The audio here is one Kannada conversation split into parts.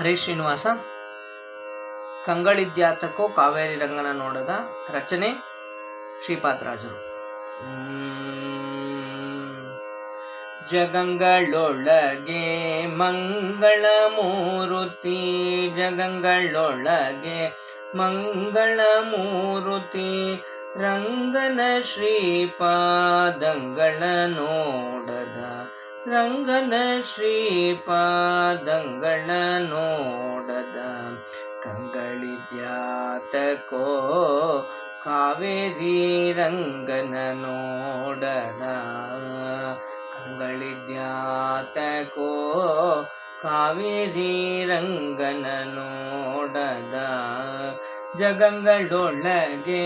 ಹರೇ ಶ್ರೀನಿವಾಸ ಕಂಗಳಿದ್ಯಾತಕ್ಕೋ ಕಾವೇರಿ ರಂಗನ ನೋಡದ ರಚನೆ ಶ್ರೀಪಾದರಾಜರು. ಜಗಂಗಳೊಳಗೆ ಮಂಗಳ ಮೂರುತಿ, ಜಗಂಗಳೊಳಗೆ ಮಂಗಳ ಮೂರುತಿ, ರಂಗನ ಶ್ರೀಪಾದಂಗಳ ನೋಡದ ರಂಗನ ಶ್ರೀಪಾದಂಗಳ ನೋಡದ ಕಂಗಳಿದ್ಯಾತಕೋ ಕಾವೇರಿ ರಂಗನ ನೋಡದ ಕಂಗಳಿದ್ಯಾತಕೋ ಕಾವೇರಿ ರಂಗನ ನೋಡದ ಜಗಂಗಳೊಳಗೆ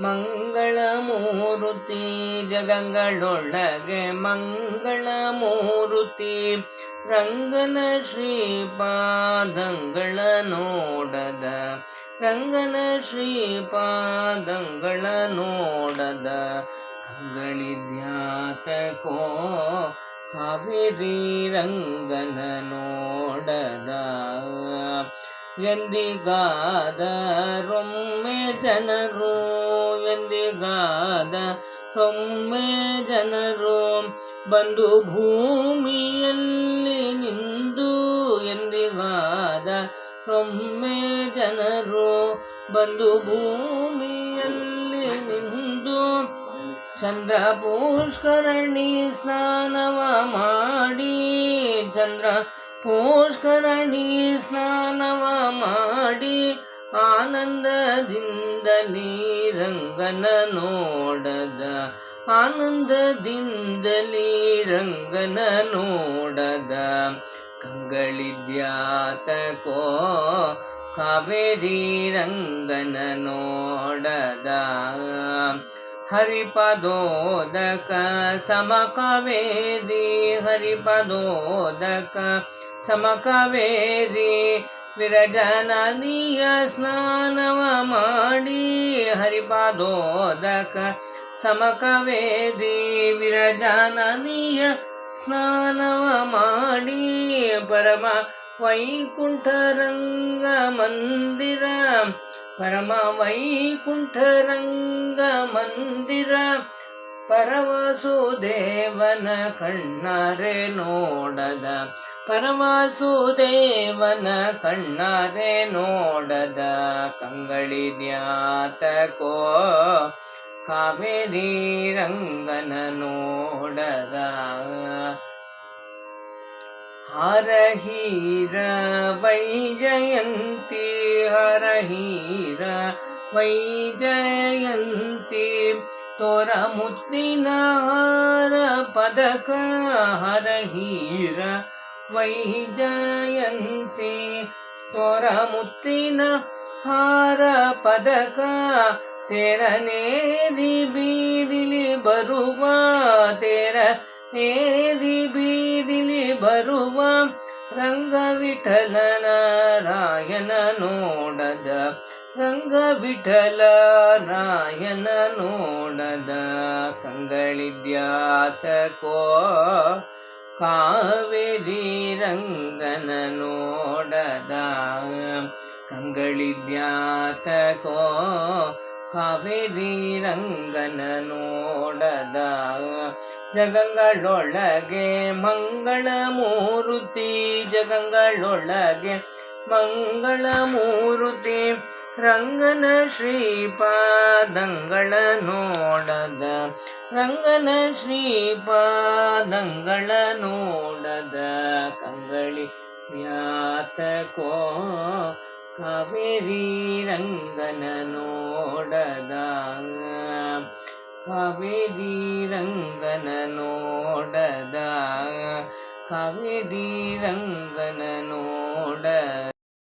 ಮಂಗಳ ಮೂರುತಿ ಜಗಂಗಳೊಳಗೆ ಮಂಗಳ ಮೂರುತಿ ರಂಗನ ಶ್ರೀಪಾದಂಗಳ ನೋಡದ, ರಂಗನ ಶ್ರೀಪಾದಂಗಳ ನೋಡದ. ಕಂಗಳಿದ್ಯಾತಕೋ ಕಾವೇರಿ ರಂಗನ ನೋಡದ. ಎಂದಿಗಾದರೊಮ್ಮೆ ಜನರು ಎಂದಿಗಾದ ಒಮ್ಮೆ ಜನರು ಬಂದು ಭೂಮಿಯಲ್ಲಿ ನಿಂದು ಎಂದಿಗಾದ ಒಮ್ಮೆ ಜನರು ಬಂದು ಭೂಮಿಯಲ್ಲಿ ನಿಂದು ಚಂದ್ರ ಪುಷ್ಕರಣಿ ಸ್ನಾನವ ಮಾಡಿ ಚಂದ್ರ ಪುಷ್ಕರಣಿ ಸ್ನಾನವ ಮಾಡಿ ಆನಂದದಿಂದಲೇ ರಂಗನ ನೋಡದ. ಆನಂದದಿಂದಲೇ ರಂಗನ ನೋಡದ. ಕಂಗಳಿದ್ಯಾತಕೋ ಕಾವೇರಿ ರಂಗನ ನೋಡದ. ಹರಿಪದೋದಕ ಸಮಕವೇರಿ ಹರಿಪದೋದಕ ಸಮಕವೇರಿ ವಿರಜನದಿಯ ಸ್ನಾನವ ಮಾಡಿ ಹರಿಪದೋದಕ ಸಮಕವೇರಿ ವಿರಜನದಿಯ ಸ್ನಾನವ ಮಾಡಿ ಪರಮ ವೈಕುಂಠರಂಗ ಮಂದಿರ ಪರಮ ವೈಕುಂಠರಂಗ ಮಂದಿರ ಪರವಸುದೇವನ ಕಣ್ಣಾರೆ ನೋಡದ. ಪರವಸುದೇವನ ಕಣ್ಣಾರೆ ನೋಡದ. ಕಂಗಳಿದ್ಯಾತಕೋ ಕಾವೇರಿ ರಂಗನ ನೋಡದ. ಹರಹೀರ ವೈಜಯಂತಿ ಹರಹೀರ ವೈಜಯಂತಿ ತೋರ ಮುತ್ತಿನ ಹಾರ ಪದಕ ಹರಹೀರ ವೈಜಯಂತಿ ತೋರ ಮುತ್ತಿನ ಹಾರ ಪದಕ ತೆರನೇರಿ ಬೀದಿಲಿ ಬರುವ ತೆರ ಏರಿ ಬೀದಿಲಿ ಬರುವ ರಂಗ ವಿಠಲ ರಾಯನ ನೋಡದ. ರಂಗ ವಿಠಲ ರಾಯನ ನೋಡದ ಕಂಗಳಿದ್ಯಾತಕೋ ಕಾವೇರಿ ರಂಗನ ನೋಡದ. ಕಂಗಳಿದ್ಯಾತಕೋ ಕಾವೇರಿ ರಂಗನ ನೋಡದ. ಜಗಂಗಳೊಳಗೆ ಮಂಗಳ ಮೂರುತಿ, ಜಗಂಗಳೊಳಗೆ ಮಂಗಳ ಮೂರುತಿ, ರಂಗನ ಶ್ರೀಪಾದಂಗಳ ನೋಡದ, ರಂಗನ ಶ್ರೀಪಾದಂಗಳ ನೋಡದ, ಕಂಗಳಿ ಯಾತಕೋ ಕಾವೇರಿ ರಂಗನ ನೋಡದ. ಕಾವೇರಿ ರಂಗನ